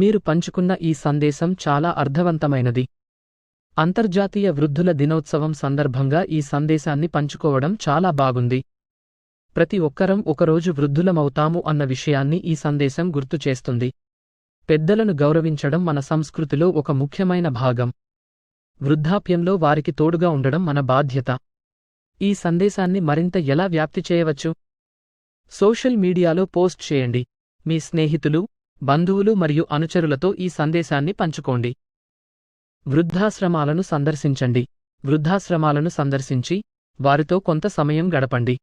మీరు పంచుకున్న ఈ సందేశం చాలా అర్థవంతమైనది. అంతర్జాతీయ వృద్ధుల దినోత్సవం సందర్భంగా ఈ సందేశాన్ని పంచుకోవడం చాలా బాగుంది. ప్రతి ఒక్కరం ఒకరోజు వృద్ధులమవుతాము అన్న విషయాన్ని ఈ సందేశం గుర్తు చేస్తుంది. పెద్దలను గౌరవించడం మన సంస్కృతిలో ఒక ముఖ్యమైన భాగం. వృద్ధాప్యంలో వారికి తోడుగా ఉండడం మన బాధ్యత. ఈ సందేశాన్ని మరింత ఎలా వ్యాప్తి చేయవచ్చు? సోషల్ మీడియాలో పోస్ట్ చేయండి. మీ స్నేహితులు బంధువులు మరియు అనుచరులతో ఈ సందేశాన్ని పంచుకోండి. వృద్ధాశ్రమాలను సందర్శించండి. వృద్ధాశ్రమాలను సందర్శించి వారితో కొంత సమయం గడపండి.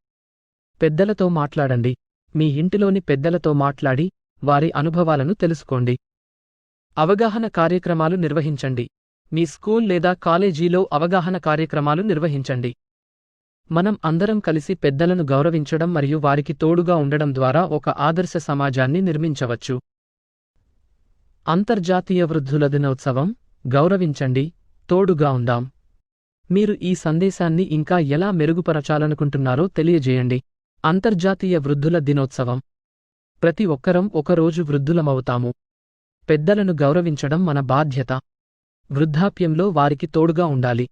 పెద్దలతో మాట్లాడండి. మీ ఇంటిలోని పెద్దలతో మాట్లాడి వారి అనుభవాలను తెలుసుకోండి. అవగాహన కార్యక్రమాలు నిర్వహించండి. మీ స్కూల్ లేదా కాలేజీలో అవగాహన కార్యక్రమాలు నిర్వహించండి. మనం అందరం కలిసి పెద్దలను గౌరవించడం మరియు వారికి తోడుగా ఉండడం ద్వారా ఒక ఆదర్శ సమాజాన్ని నిర్మించవచ్చు. అంతర్జాతీయ వృద్ధుల దినోత్సవం గౌరవించండి తోడుగా ఉందాం. మీరు ఈ సందేశాన్ని ఇంకా ఎలా మెరుగుపరచాలనుకుంటున్నారో తెలియజేయండి. అంతర్జాతీయ వృద్ధుల దినోత్సవం. ప్రతి ఒక్కరం ఒకరోజు వృద్ధులమవుతాము. పెద్దలను గౌరవించడం మన బాధ్యత. వృద్ధాప్యంలో వారికి తోడుగా ఉండాలి.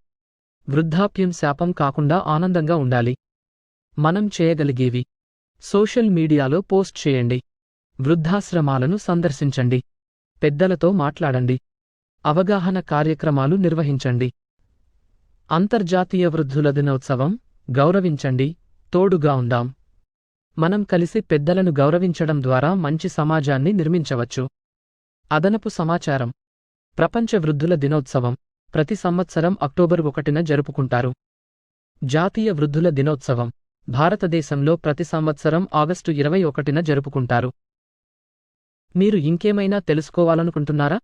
వృద్ధాప్యం శాపం కాకుండా ఆనందంగా ఉండాలి. మనం చేయగలిగేవి. సోషల్ మీడియాలో పోస్ట్ చేయండి. వృద్ధాశ్రమాలను సందర్శించండి. పెద్దలతో మాట్లాడండి. అవగాహన కార్యక్రమాలు నిర్వహించండి. అంతర్జాతీయ వృద్ధుల దినోత్సవం గౌరవించండి. తోడుగా ఉందాం. మనం కలిసి పెద్దలను గౌరవించడం ద్వారా మంచి సమాజాన్ని నిర్మించవచ్చు. అదనపు సమాచారం. ప్రపంచ వృద్ధుల దినోత్సవం ప్రతి సంవత్సరం అక్టోబర్ ఒకటిన జరుపుకుంటారు. జాతీయ వృద్ధుల దినోత్సవం భారతదేశంలో ప్రతి సంవత్సరం ఆగస్టు ఇరవై ఒకటిన జరుపుకుంటారు. మీరు ఇంకేమైనా తెలుసుకోవాలనుకుంటున్నారా?